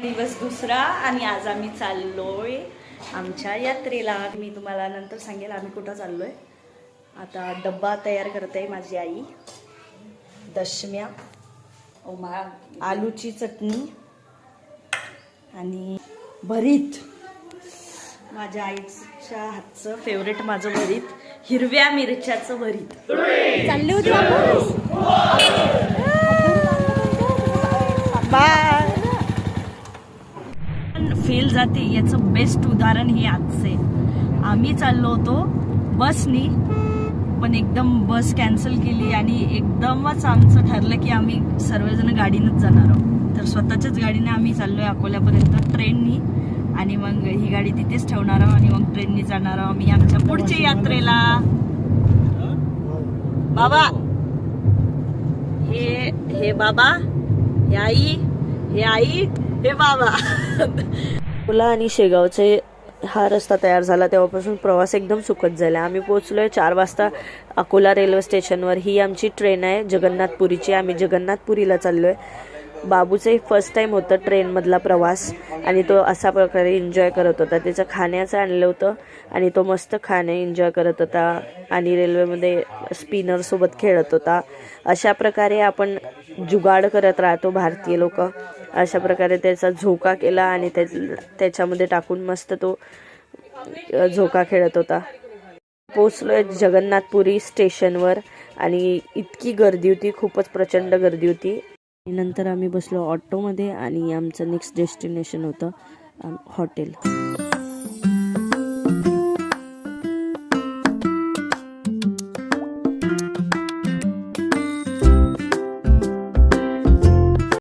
दिवस दुसरा आणि आज आम्ही चाललोय आमच्या यात्रेला. मी तुम्हाला नंतर सांगेल आम्ही कुठं चाललोय. आता डब्बा तयार करते माझी आई. दशम्या ओमा आलूची चटणी आणि भरीत. माझ्या आईच्या हातचं फेवरेट माझं भरीत हिरव्या मिरच्याचं भरीत. चालले होते फेल जाते याचं बेस्ट उदाहरण हे आजचे. आम्ही चाललो होतो बसनी पण एकदम बस कॅन्सल केली आणि एकदमच आमचं ठरलं की आम्ही सर्वजण गाडीनंच जाणार आहोत. तर स्वतःच्याच गाडीने आम्ही चाललोय अकोल्यापर्यंत ट्रेननी आणि मग ही गाडी तिथेच ठेवणार आहोत आणि मग ट्रेननी जाणार आहोत आम्ही आमच्या पुढच्या यात्रेला. बाबा हे. हे बाबा हे आई. हे आई हे बाबा. अकोला आणि शेगावचे हा रस्ता तयार झाला. तेव्हापासून प्रवास एकदम सुखद झाला. आम्ही पोहोचलोय चार वाजता अकोला रेल्वे स्टेशनवर. ही आमची ट्रेन आहे जगन्नाथपुरीची. आम्ही जगन्नाथपुरीला चाललोय. बाबूचं फर्स्ट टाइम होतं ट्रेनमधला प्रवास. आणि तो असा प्रकारे एन्जॉय करत होता. त्याचं खाण्याचं आणलं होतं आणि तो मस्त खाणे एन्जॉय करत होता. आणि रेल्वेमध्ये स्पिनरसोबत खेळत होता. अशा प्रकारे आपण जुगाड करत राहतो भारतीय लोक. अशा प्रकारे त्याचा झोका केला आणि त्या त्याच्यामध्ये टाकून मस्त तो झोका खेळत होता. पोचलोय जगन्नाथपुरी स्टेशनवर आणि इतकी गर्दी होती खूपच प्रचंड गर्दी होती. नंतर आम्ही बसलो ऑटोमध्ये आणि आमचं नेक्स्ट डेस्टिनेशन होतं हॉटेल